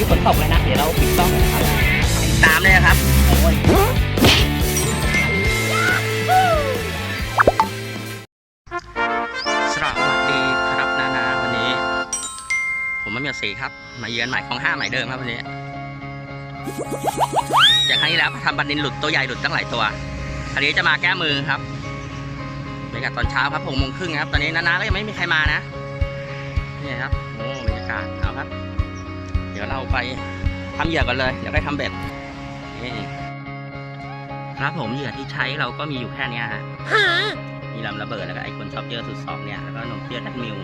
นี้ฝนตกเลยนะ เดี๋ยวเราปิดกล้องกันครับตามเลยครับ โอ้ยสวัสดีครับนานาวันนี้ ผมมันมีสีครับ มาเยือนใหม่ของห้าใหม่เดิมครับวันนี้ จากครั้งที่แล้วทำบันดินหลุดตัวใหญ่หลุดตั้งหลายตัวอันนี้จะมาแก้มือครับบรรยากาศตอนเช้าครับหกโมงครึ่งครับ ตอนนี้นานาก็ยังไม่มีใครมานะ นี่ครับ โอ้บรรยากาศ ดี๋ยวเราไปทำเหยื่อกันเลยเดี๋ยวได้ทำเบ็ดนี่ครับผมเหยื่อที่ใช้เราก็มีอยู่แค่เนี้ยฮะมีลำระเบิดแล้วก็ไอคนชอบเยอะสุดสองเนี่ยแล้วก็นมเปรี้ยวดัดมิว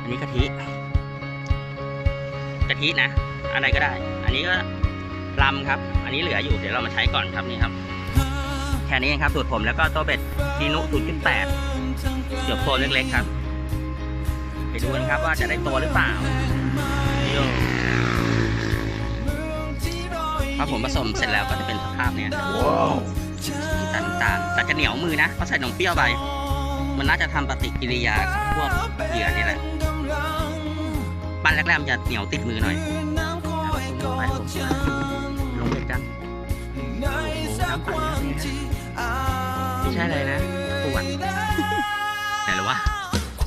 อันนี้กะทิกะทินะ อะไรก็ได้ อันนี้ก็ลำครับ อันนี้เหลืออยู่เดี๋ยวเรามาใช้ก่อนครับนี่ครับ แค่นี้เองครับสูตรผมแล้วก็ตัวเบ็ดทีนุศูนย์จุดแปดเกือบโฟนเล็กๆครับ ไปดูกันครับว่าจะได้ตัวหรือเปล่านี่ดูพ อผมผสมเสร็จแล้วก็จะเป็นสภาพเนี้ยน้ำตาลน้ำตาลแต่จะเหนียวมือนะเพราะใส่นมเปรี้ยวไป มันน่าจะทำปฏิกิริยากับพวกเหยื่อนี่แหละปั้นแรกๆมันจะเหนียวติดมือหน่อยแล้วก็ซุ่มลงไปผมลงเบ็ดกันโอ้โหน้ำปั่นเยอะเลยนะไม่ใช่เลยนะปวดไหนหรอวะ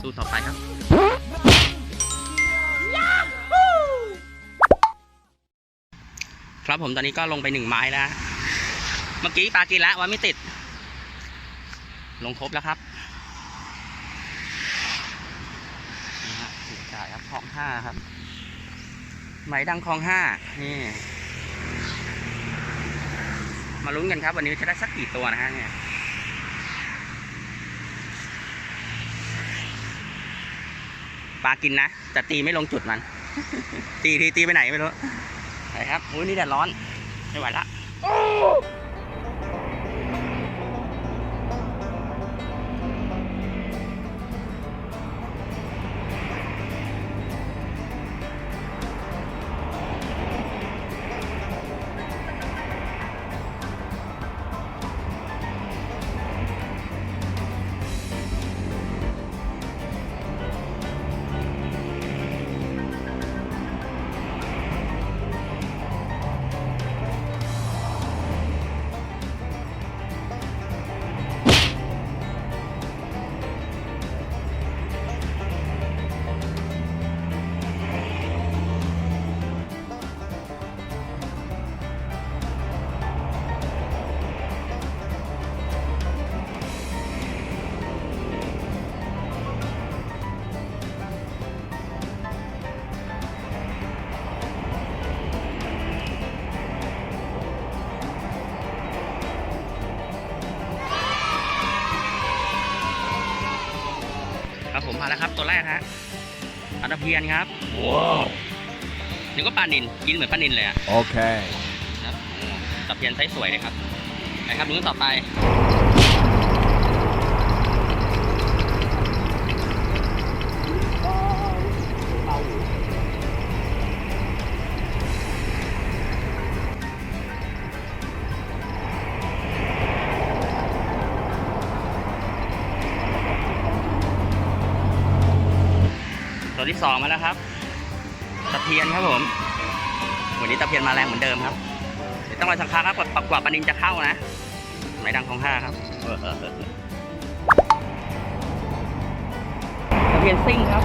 สู้ต่อไปครับ ครับผมตอนนี้ก็ลงไปหนึ่งไม้แล้วเมื่อกี้ปลากินแล้วว่าไม่ติด ลงครบแล้วครับนี่ฮะถูกจ่ายครับคลองห้าครับไหมดังคลองห้านี่มาลุ้นกันครับ วันนี้จะได้สักกี่ตัวนะฮะเนี่ยปลากินนะแต่ตีไม่ลงจุดมัน ตีทีตีไปไหนไม่รู้ ไปครับอุ้ยนี่แดดร้อน ไม่ไหวละ แล้วครับ ตัวแรกฮะปลาตะเพียนครับว้าวนึกว่าปลานินกินเหมือนปลานินเลยอะ Okay. ครับโอ้ตะเพียนไซส์สวยเลยครับไปครับลุ้นต่อไป ตัวที่สองมาแล้วครับ ตะเพียนครับผม วันนี้ตะเพียนมาแรงเหมือนเดิมครับ เดี๋ยวต้องรอสักพักครับกว่ากว่าปลานินจะเข้านะไม้ดังของห้าครับตะเพียนซิ่งครับ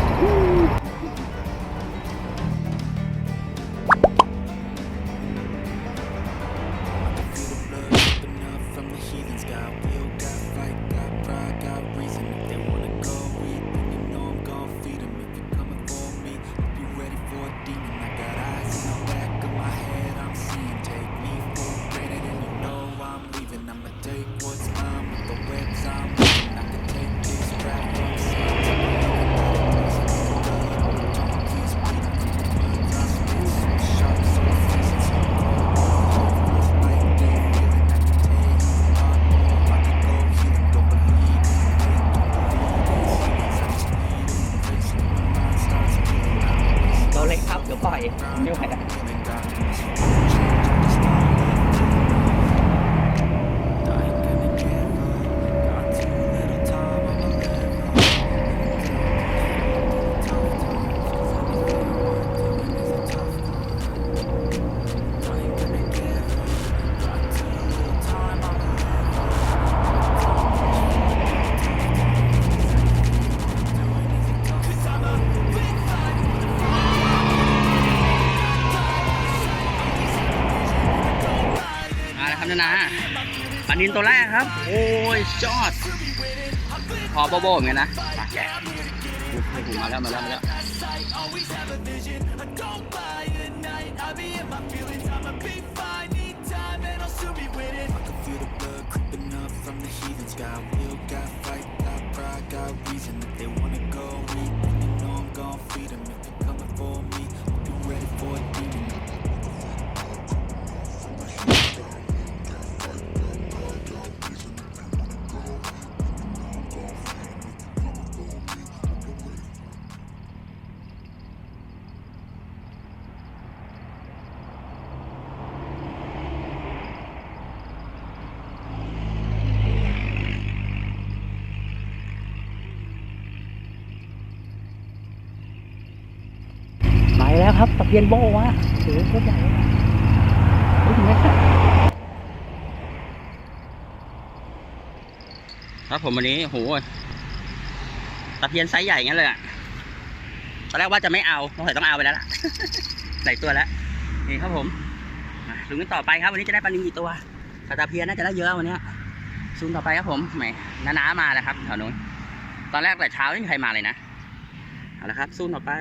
นินตัวแรกครับ โอ้ยจอด พอโบโบเหมือนกันนะปากแกะโอ้โหมาแล้วมาแล้วมาแล้ว I เพียนโบวะโอ้โหโคตรใหญ่เลยเฮ้ยถึงไหมครับครับผมวันนี้โหตะเพียนไซส์ใหญ่งั้นเลยอะตอนแรกว่าจะไม่เอาต้องใส่ต้องเอาไปแล้วล่ะใส่ตัวแล้วนี่ครับผมมาลุ้นกันต่อไปครับ วันนี้จะได้ปลานิลกี่ตัวแต่ตะเพียนน่าจะได้เยอะวันนี้ซูมต่อไปครับผมแหมน้าๆมาแล้วครับแถวนู้นตอนแรกแต่เช้าไม่มีใครมาเลยนะเอาละครับซูมต่อไป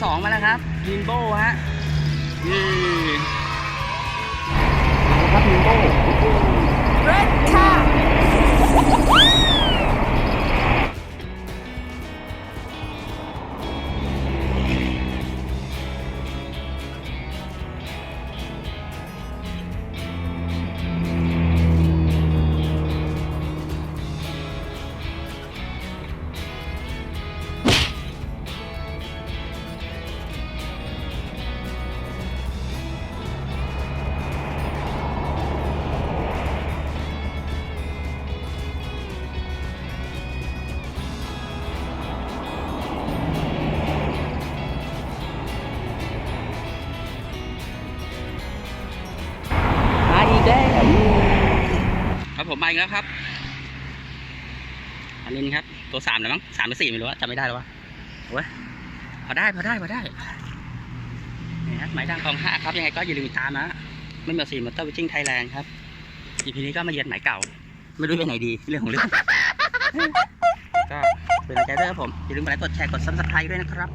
ตัวที่สองมาแล้วครับยินโบฮะนี่มาแล้วครับยินโบเรดค่ะ ผมมาอีกแล้วครับ อันนี้ครับ ตัวสามแล้วมั้งสามหรือสี่ไม่รู้อะจำไม่ได้แล้ววะโอ้ยพอได้พอได้พอได้นี่ฮะหมายทางกองห้าครับ ยังไงก็อย่าลืมติดตามนะไม่เหมือนสี่มอเตอร์วิจิ้งไทยแลนด์ครับอีพีนี้ก็มาเยือนหมายเก่า ไม่รู้ไปไหนดีเรื่องของเรื่องก็เป็นกำลังใจด้วยครับผมอย่าลืมกดไลค์กดแชร์กดซับสไครต์ด้วยนะครับ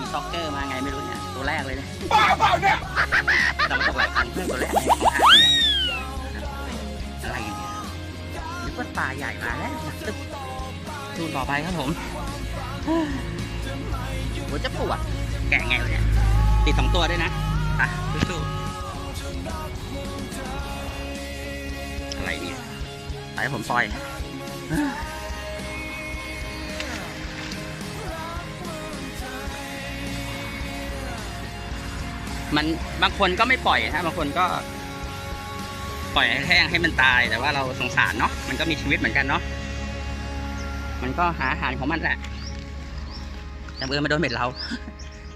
มีซ็อกเกอร์มาไงไม่รู้เนี่ยตัวแรกเลยเนี่ยบ้าเปล่าเนี่ยแต่ตกหลันเพื่อนตัวแรกองห้เนี่ยะไรเนี่ยนึกว่าปลาใหญ่มาแล้วตึ๊บทูนต่อไปครับผมหัวจะปวดแก่ะไงวะเนี่ยติดสองตัวด้วยนะอะสู้อะไรเนี่ยไปผมซอย มันบางคนก็ไม่ปล่อยนะบางคนก็ ปล่อยให้แห้งให้มันตาย แต่ว่าเราสงสารเนาะมันก็มีชีวิตเหมือนกันเนาะมันก็หาอาหารของมันแหละจำเออมาโดนเม็ดเรา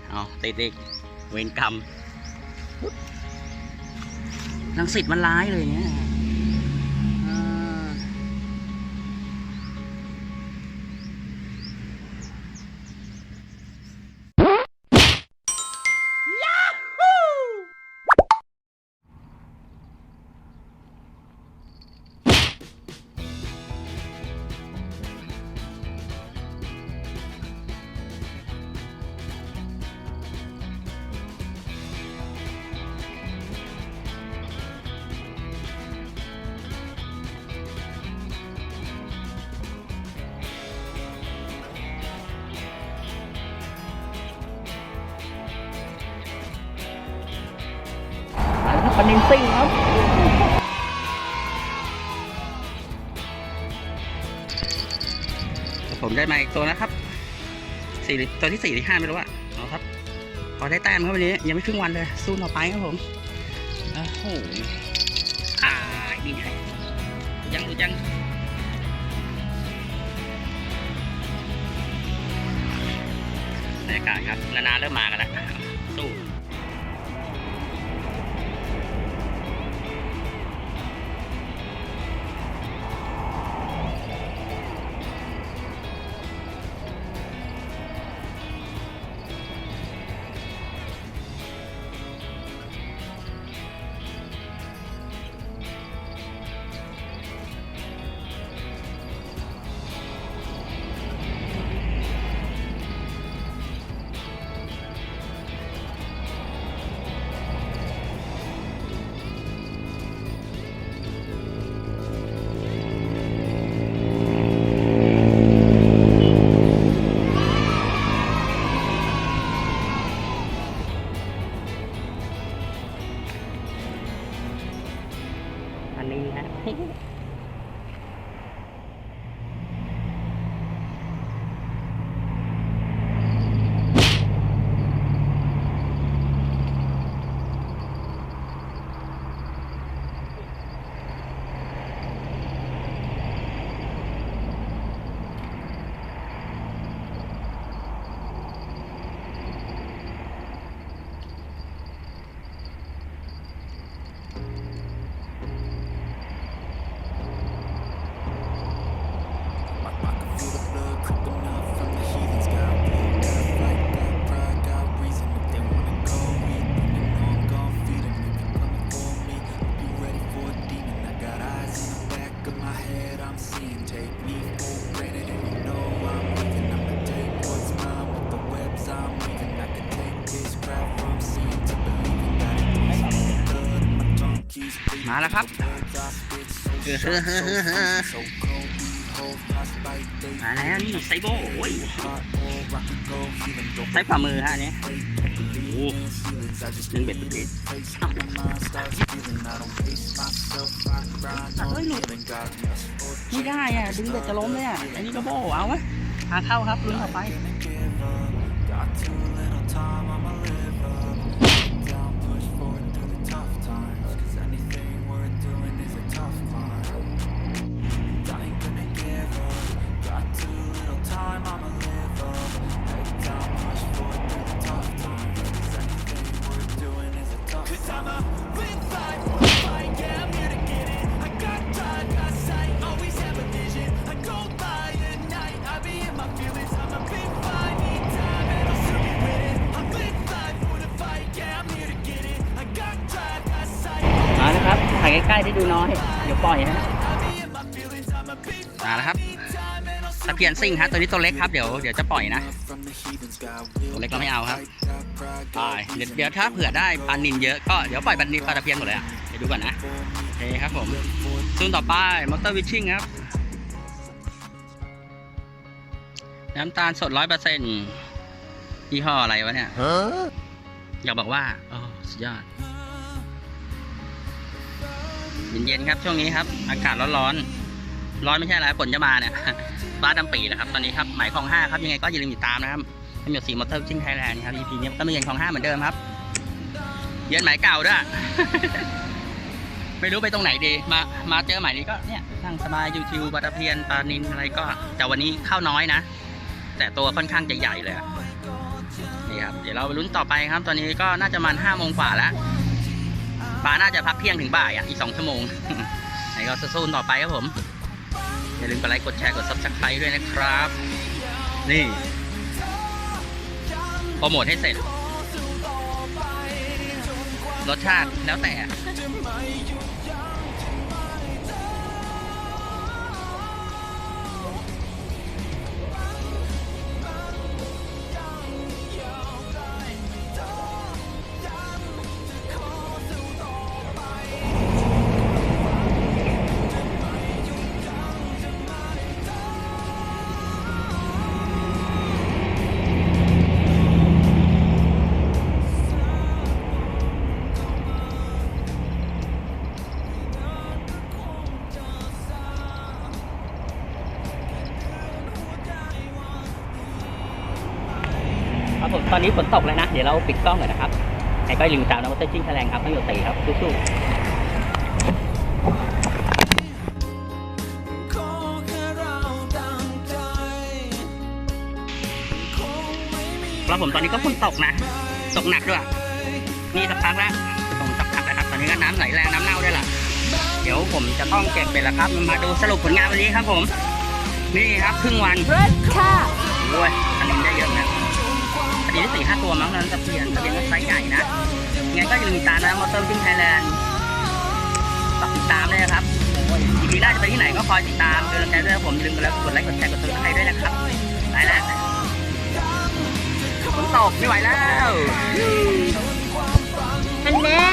เอาติดอีกเวรกรรมลังสิตมันร้ายเลยเนี่ย ปนินซิ่งครับผมได้มาอีกตัวนะครับสี่ตัวที่สี่ที่ห้าไม่รู้อะเอาครับพอได้แต้มครับวันนี้ยังไม่ครึ่งวันเลยสู้ต่อไปครับผมโอ้โหอ่าดีไงยังยังบรรยากาศครับ นานาเริ่มมากันแล้วสู้ มาแล้วครับมาแล้วนี่ไซโบ้ยใช้ฝ่ามือฮะเนี่ยโอ้นึ่งเบ็ดเบ็ดเฮ้ยหลุดไม่ได้อะ ดึงเบ็ดจะล้มเลยอะ อันนี้ก็โบ้เอาไหมหาเข้าครับลุ้นต่อไป ถ่ายใกล้ๆได้ดูน้อย เดี๋ยวปล่อยฮะ I be in my feelings. I'm a big มาแล้วครับ time, and I'll ตะเพียนซิ่งฮะตัวนี้ตัวเล็กครับเดี๋ยวเดี๋ยวจะปล่อยนะ from the heathens. Got ตัวเล็กเราไม่เอาครับ got pride, ปล่อยเดี๋ยวเดี๋ยวถ้าเผื่อได้ปลานินเยอะก็เดี๋ยวปล่อยปลานินปลาตะเพียนหมดเลยอะเดี๋ยวดูก่อนนะโอเคครับผมซูนต่อไปมอเตอร์วิชชิ่งครับ น้ำตาลสดร้อยเปอร์เซ็นต์ยี่ห้ออะไรวะเนี่ยอยากบอกว่าโอ้สุดยอด เย็นๆครับช่วงนี้ครับ อากาศร้อนๆร้อนไม่ใช่อะไรฝนจะมาเนี่ยฟ้าดำปีแล้วครับ ตอนนี้ครับหมายของห้าครับยังไงก็อย่าลืมติดตามนะครับมีอยู่สี่มอเตอร์ชิ่งไทยแลนด์ครับ EP นี้ก็ม่เย็นของห้าเหมือนเดิมครับเย็นหมายเก่าด้วยไม่รู้ไปตรงไหนดี มา มาเจอหมายนี้ก็เนี่ยนั่งสบายชิวๆปลาตเพียนปลานินอะไรก็ แต่วันนี้เข้าน้อยนะ แต่ตัวค่อนข้างจะใหญ่เลยนี่ครับ เดี๋ยวเราไปลุ้นต่อไปครับ ตอนนี้ก็น่าจะมาณห้าโมงกว่าแล้ว ปลาน่าจะพักเที่ยงถึงบ่ายอะอีกสองชั่วโมงไหนก็สู้ต่อไปครับผม อย่าลืมกดไลค์กดแชร์กดซับสไครต์ด้วยนะครับ นี่โปรโมทให้เสร็จ รสชาติแล้วแต่ ผมตอนนี้ฝนตกแล้วนะ เดี๋ยวเราปิดกล้องก่อนนะครับใครก็อย่าลืมตามนะว่าเต้นจิ้งแถลงครับต้องอยู่ตีครับสู้ๆขอแค่เราตั้งใจคงไม่มีครับผมตอนนี้ก็ฝนตกนะ ตกหนักด้วยนี่สักพักแล้วตรงสักพักแล้วครับ ตอนนี้ก็น้ำไหลแรงน้ำเน่าด้วยล่ะ เดี๋ยวผมจะต้องเก็บไปแล้วครับ มาดูสรุปผลงานวันนี้ครับผม นี่ครับครึ่งวันรถค่ะโอ้ยอันนี้ได้เยอะนะ อันนี้ได้สี่ห้าตัวมั้งนั้นตะเพียนตะเพียนก็ไซส์ใหญ่นะงั้นก็อย่าลืมตามนะมอเตอร์จิ้งไทยแลนด์ฝากติดตามเลยนะครับอีพีหน้าจะไปที่ไหนก็คอยติดตามเป็นกำลังใจด้วยผมอย่าลืมกดไลค์กดไลค์กดแชร์กดติดตามด้วยนะครับไปแล้วฝนตกไม่ไหวแล้วอันแน่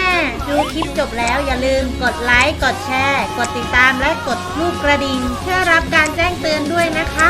ดูคลิปจบแล้วอย่าลืมกดไลค์กดแชร์ กดติดตามและกดรูปกระดิ่งเพื่อรับการแจ้งเตือนด้วยนะคะ